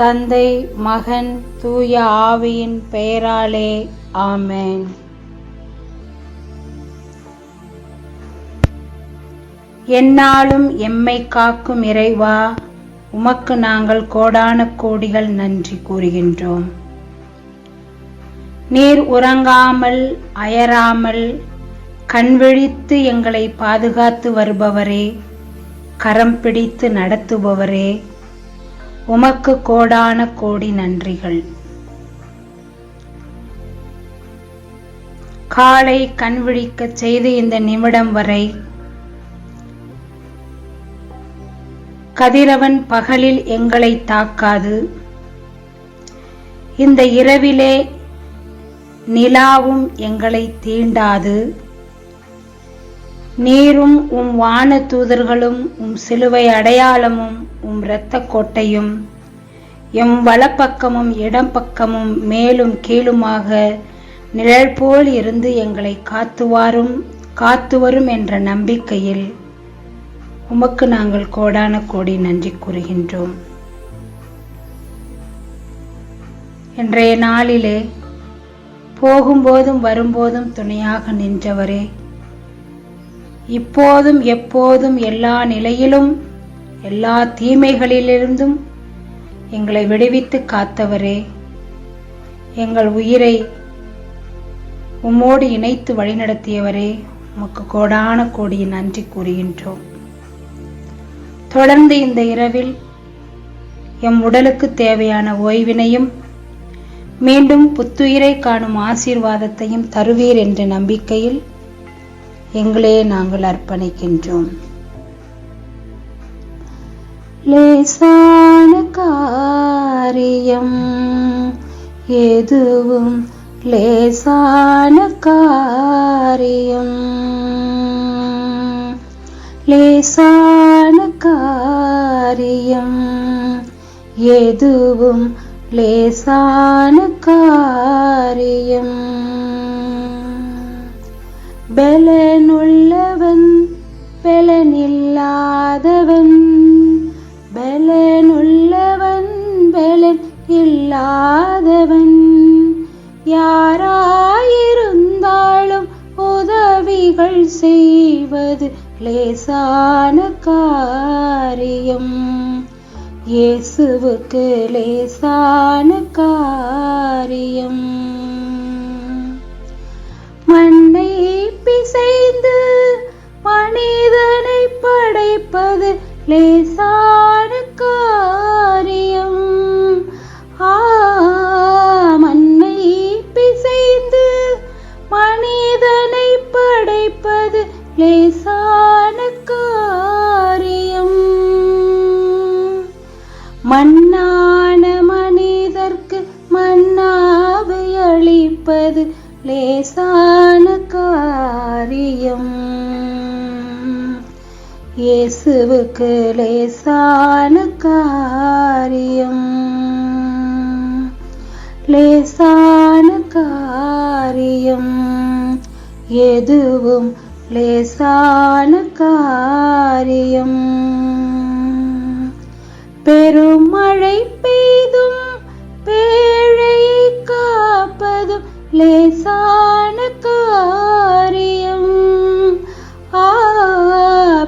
தந்தை மகன் தூய ஆவியின் பெயராலே ஆமேன். என்னாலும் எம்மை காக்கும் இறைவா உமக்கு நாங்கள் கோடான கோடிகள் நன்றி கூறுகின்றோம். நீர் உறங்காமல் அயராமல் கண்விழித்து எங்களை பாதுகாத்து வருபவரே கரம் பிடித்து நடத்துபவரே உமக்கு கோடான கோடி நன்றிகள். காலை கண்விழிக்க செய்து இந்த நிமிடம் வரை கதிரவன் பகலில் எங்களை தாக்காது. இந்த இரவிலே நிலாவும் எங்களை தீண்டாது. நீரும் உம் வான தூதர்களும் உம் சிலுவை அடையாளமும் உம் இரத்த கோட்டையும் எம் வலப்பக்கமும் இடம் பக்கமும் மேலும் கீழுமாக நிழல் போல் இருந்து எங்களை காத்துவாரும் காத்துவரும் என்ற நம்பிக்கையில் உமக்கு நாங்கள் கோடான கோடி நன்றி கூறுகின்றோம். இன்றைய நாளிலே போகும்போதும் வரும்போதும் துணையாக நின்றவரே இப்போதும் எப்போதும் எல்லா நிலையிலும் எல்லா தீமைகளிலிருந்தும் எங்களை விடுவித்து காத்தவரே. எங்கள் உயிரை உம்மோடு இணைத்து வழிநடத்தியவரே. உமக்கு கோடான கோடி நன்றி கூறுகின்றோம். தொடர்ந்து இந்த இரவில் எம் உடலுக்கு தேவையான ஓய்வினையும் மீண்டும் புத்துயிரை காணும் ஆசீர்வாதத்தையும் தருவீர் என்ற நம்பிக்கையில் எங்களே நாங்கள் அர்ப்பணிக்கின்றோம். லேசான காரியம் எதுவும் லேசான காரியம் லேசான காரியம் எதுவும் லேசான காரியம் பலனுள்ளவன் பலனில்லாதவன் இல்லாதவன் யாராயிருந்தாலும் உதவிகள் செய்வது லேசான காரியம். இயேசுவுக்கு லேசான காரியம். மண்ணான மனிதர்க்கு மன்னாவை அளிப்பது லேசான காரியம். இயேசுவுக்கு லேசான காரியம். லேசான காரியம். எதுவும் லேசான காரியம். பெருமழை பெய்தும் பேழை காப்பதும் லேசான காரியம். ஆ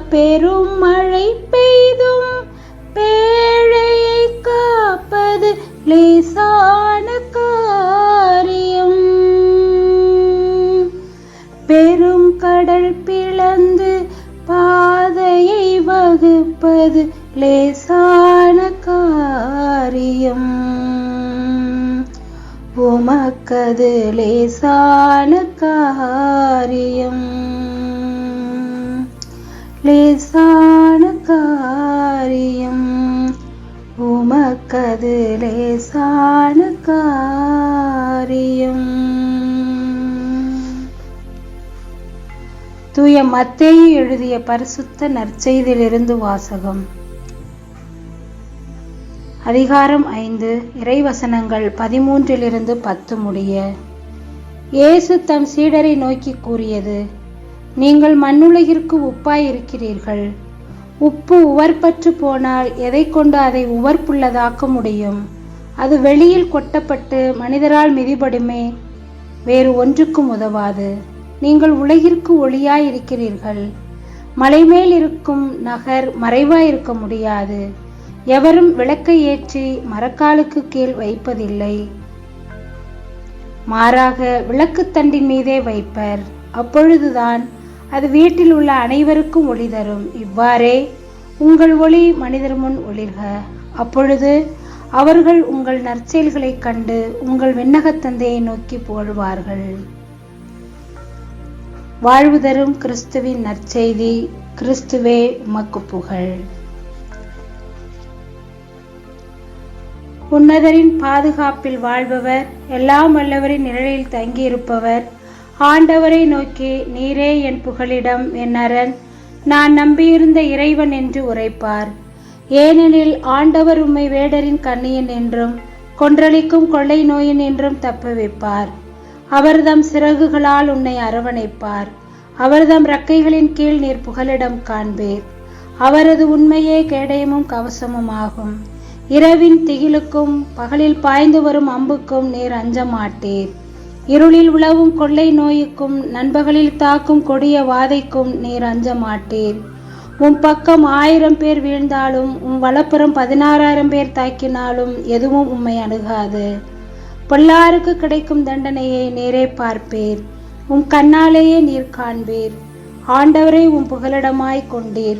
பெருமழை பெய்தும் பேழையை காப்பது லேசான அது லேசான காரியம். லேசான காரியம். உமக்கது லேசான காரியம். தூய மத்தேயு எழுதிய பரிசுத்த நற்செய்தியிலிருந்து வாசகம். அதிகாரம் ஐந்து இறைவசனங்கள் பதிமூன்றிலிருந்து பத்து முடிய. இயேசு தம் சீடரை நோக்கி கூறியது நீங்கள் மண்ணுலகிற்கு உப்பாய் இருக்கிறீர்கள். உப்பு உவர்பற்று போனால் எதை கொண்டு அதை உவர்ப்புள்ளதாக்க முடியும்? அது வெளியில் கொட்டப்பட்டு மனிதரால் மிதிபடுமே? வேறு ஒன்றுக்கும் உதவாது. நீங்கள் உலகிற்கு ஒளியாய் இருக்கிறீர்கள். மலைமேல் இருக்கும் நகர் மறைவாய் இருக்க முடியாது. எவரும் விளக்கை ஏற்றி மரக்காலுக்கு கீழ் வைப்பதில்லை. மாறாக விளக்குத்தண்டின் மீதே வைப்பர். அப்பொழுதுதான் அது வீட்டில் உள்ள அனைவருக்கும் ஒளி தரும். இவ்வாறே உங்கள் ஒளி மனிதர் முன் ஒளிர்க. அப்பொழுது அவர்கள் உங்கள் நற்செயல்களைக் கண்டு உங்கள் விண்ணகத் தந்தையை நோக்கி புகழ்வார்கள். வாழ்வு தரும் கிறிஸ்துவின் நற்செய்தி கிறிஸ்துவே உமக்கு புகழ். உன்னதரின் பாதுகாப்பில் வாழ்பவர் எல்லாம் வல்லவரின் நிழலில் தங்கியிருப்பவர். ஆண்டவரை நோக்கி நீரே என் புகலிடம் என் அரண். நான் நம்பியிருந்த இறைவன் என்று உரைப்பார். ஏனெனில் ஆண்டவர் உம்மை வேடரின் கண்ணியன் என்றும் கொன்றளிக்கும் கொள்ளை நோயின் என்றும் தப்புவிப்பார். அவர்தம் சிறகுகளால் உன்னை அரவணைப்பார். அவர்தம் ரக்கைகளின் கீழ் நீர் புகலிடம் காண்பீர். அவரது உண்மையே கேடயமும் கவசமும் ஆகும் இரவின் திகிலுக்கும் பகலில் பாய்ந்து வரும் அம்புக்கும் நீர் அஞ்ச மாட்டீர் இருளில் உழவும் கொள்ளை நோய்க்கும் நண்பகலில் தாக்கும் கொடிய வாதைக்கும் நீர் அஞ்ச மாட்டீர் உன் பக்கம் ஆயிரம் பேர் வீழ்ந்தாலும் உன் வலப்புறம் பதினாறாயிரம் பேர் தாக்கினாலும் எதுவும் உம்மை அணுகாது. பொல்லாருக்கு கிடைக்கும் தண்டனையை நேரே பார்ப்பீர். உம் கண்ணாலேயே நீர் காண்பீர். ஆண்டவரை உம் புகலிடமாய் கொண்டீர்.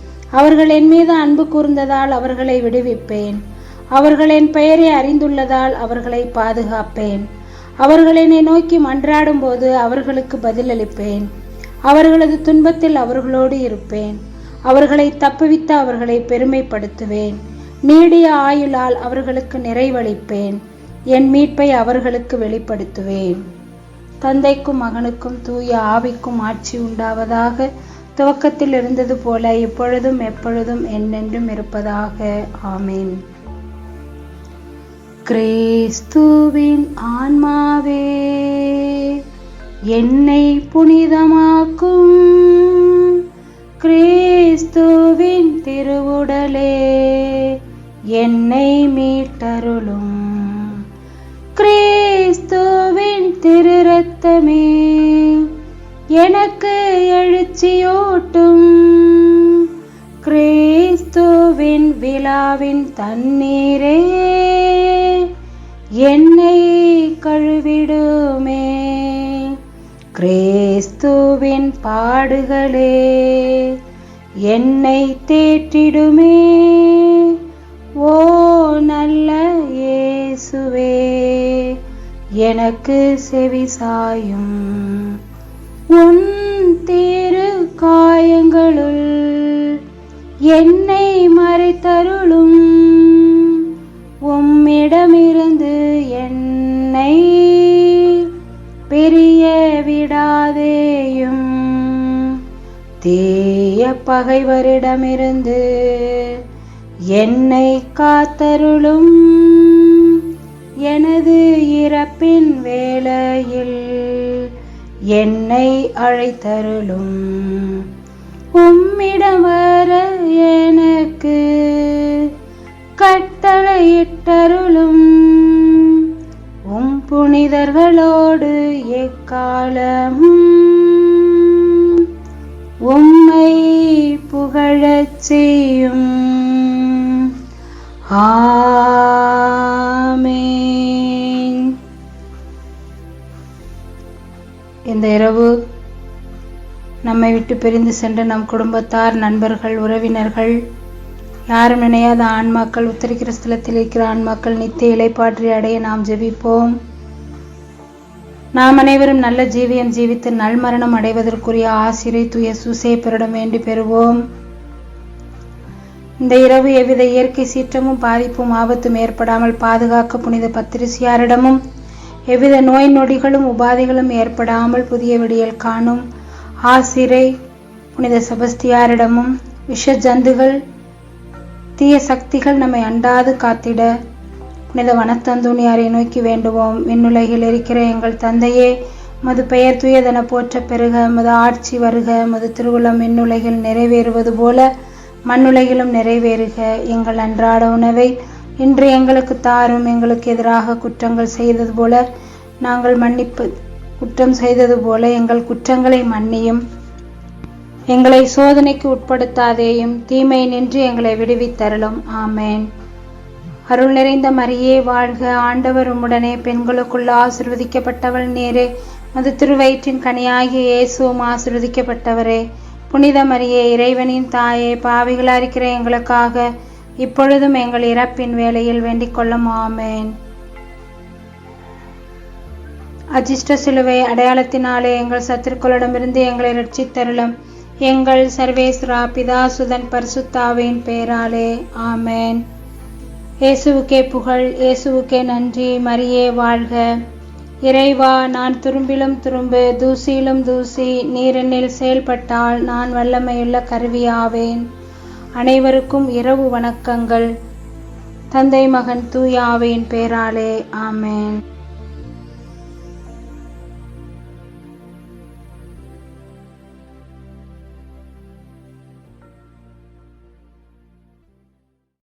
அவர்கள் என் மீது அன்பு கூர்ந்ததால் அவர்களை விடுவிப்பேன். அவர்கள் என் பெயரை அறிந்துள்ளதால் அவர்களை பாதுகாப்பேன். அவர்கள் என்னை நோக்கி மன்றாடும் போது அவர்களுக்கு பதிலளிப்பேன். அவர்களது துன்பத்தில் அவர்களோடு இருப்பேன். அவர்களை தப்புவித்து அவர்களை பெருமைப்படுத்துவேன். நீடிய ஆயுளால் அவர்களுக்கு நிறைவளிப்பேன். என் மீட்பை அவர்களுக்கு வெளிப்படுத்துவேன். தந்தைக்கும் மகனுக்கும் தூய ஆவிக்கும் ஆட்சி உண்டாவதாக துவக்கத்தில் இருந்தது போல இப்பொழுதும் எப்பொழுதும் என்னென்றும் இருப்பதாக. ஆமேன். கிறிஸ்துவின் ஆன்மாவே என்னை புனிதமாக்கும். கிறிஸ்துவின் திருவுடலே என்னை மீட்டருளும். கிறிஸ்துவின் திருரத்தமே எனக்கு எழுச்சியோட்டும் கிறிஸ்துவின் விழாவின் தண்ணீரே என்னை கழுவிடுமே. கிறிஸ்துவின் பாடுகளே என்னை தேற்றிடுமே. ஓ நல்ல இயேசுவே எனக்கு செவிசாயும் உன் திரு காயங்களுள் என்னை மறைத்தருளும். உம்மிடமிருந்து என்னை பிரிய விடாதேயும். தீய பகைவரிடமிருந்து என்னை காத்தருளும். எனது இறப்பின் வேளையில் என்னை அழைத்தருளும். உம்மிடம் வர எனக்கு கட்டளையிட்டருளும். உம் புனிதர்களோடு எக்காலமும் உம்மை புகழச்சே இந்த இரவு நம்மை விட்டு பிரிந்து சென்ற நம் குடும்பத்தார் நண்பர்கள் உறவினர்கள் யாரும் நினையாத ஆன்மாக்கள் உத்தர கிறிஸ்தலத்தில் இருக்கிற ஆன்மாக்கள் நித்திய இலைப்பாற்றி அடைய நாம் ஜெபிப்போம். நாம் அனைவரும் நல்ல ஜீவியம் ஜீவித்து நல்மரணம் அடைவதற்குரிய ஆசிரியை துய சுசே சுசேப்பரிடம் வேண்டி பெறுவோம். இந்த இரவு எவ்வித இயற்கை சீற்றமும் பாதிப்பும் ஆபத்தும் ஏற்படாமல் பாதுகாக்க புனித பத்திரிசியாரிடமும் எவ்வித நோய் நொடிகளும் உபாதைகளும் ஏற்படாமல் புதிய விடியல் காணும். ஆசிரை புனித செபஸ்தியாரிடமும் விஷ ஜந்துகள் தீய சக்திகள் நம்மை அண்டாது காத்திட. புனித வனத்தந்துணியாரை நோக்கி வேண்டுவோம். விண்ணுலகில் இருக்கிற எங்கள் தந்தையே மது பெயர் துயதென போற்ற பெருக மது ஆட்சி வருக மது திருவுளம் விண்ணுலகில் நிறைவேறுவது போல மண்ணுலகிலும் நிறைவேறுக. எங்கள் அன்றாட உணவை இன்று எங்களுக்கு தாரும் எங்களுக்கு எதிராக குற்றங்கள் செய்தது போல நாங்கள் மன்னிப்பு குற்றம் செய்தது போல எங்கள் குற்றங்களை மன்னியும். எங்களை சோதனைக்கு உட்படுத்தாதேயும் தீமை நின்று எங்களை விடுவித்தருளும். ஆமேன். அருள் நிறைந்த மரியே வாழ்க ஆண்டவர் உம்முடனே. பெண்களுக்குள்ள ஆசிர்வதிக்கப்பட்டவள் நேரே. அது திருவயிற்றின் கனியாகிய இயேசுவும் ஆசிர்வதிக்கப்பட்டவரே. புனித மரியே இறைவனின் தாயே பாவிகளா இருக்கிற எங்களுக்காக இப்பொழுதும் எங்கள் இறப்பின் வேலையில் வேண்டிக் கொள்ளும். ஆமேன். அஜிஷ்ட சிலுவை அடையாளத்தினாலே எங்கள் சத்துருக்களிடமிருந்து எங்களை ரட்சித்தருளும். எங்கள் சர்வேஸ்வரா பிதாசுதன் பரிசுத்தாவின் பேராலே ஆமேன். இயேசுவுக்கே புகழ் இயேசுவுக்கே நன்றி. மரியே வாழ்க. இறைவா நான் துரும்பிலும் துரும்பு தூசியிலும் தூசி நீரெண்ணில் செயல்பட்டால் நான் வல்லமையுள்ள கருவியாவேன். அனைவருக்கும் இரவு வணக்கங்கள். தந்தை மகன் தூயாவின் பேராலே ஆமேன்.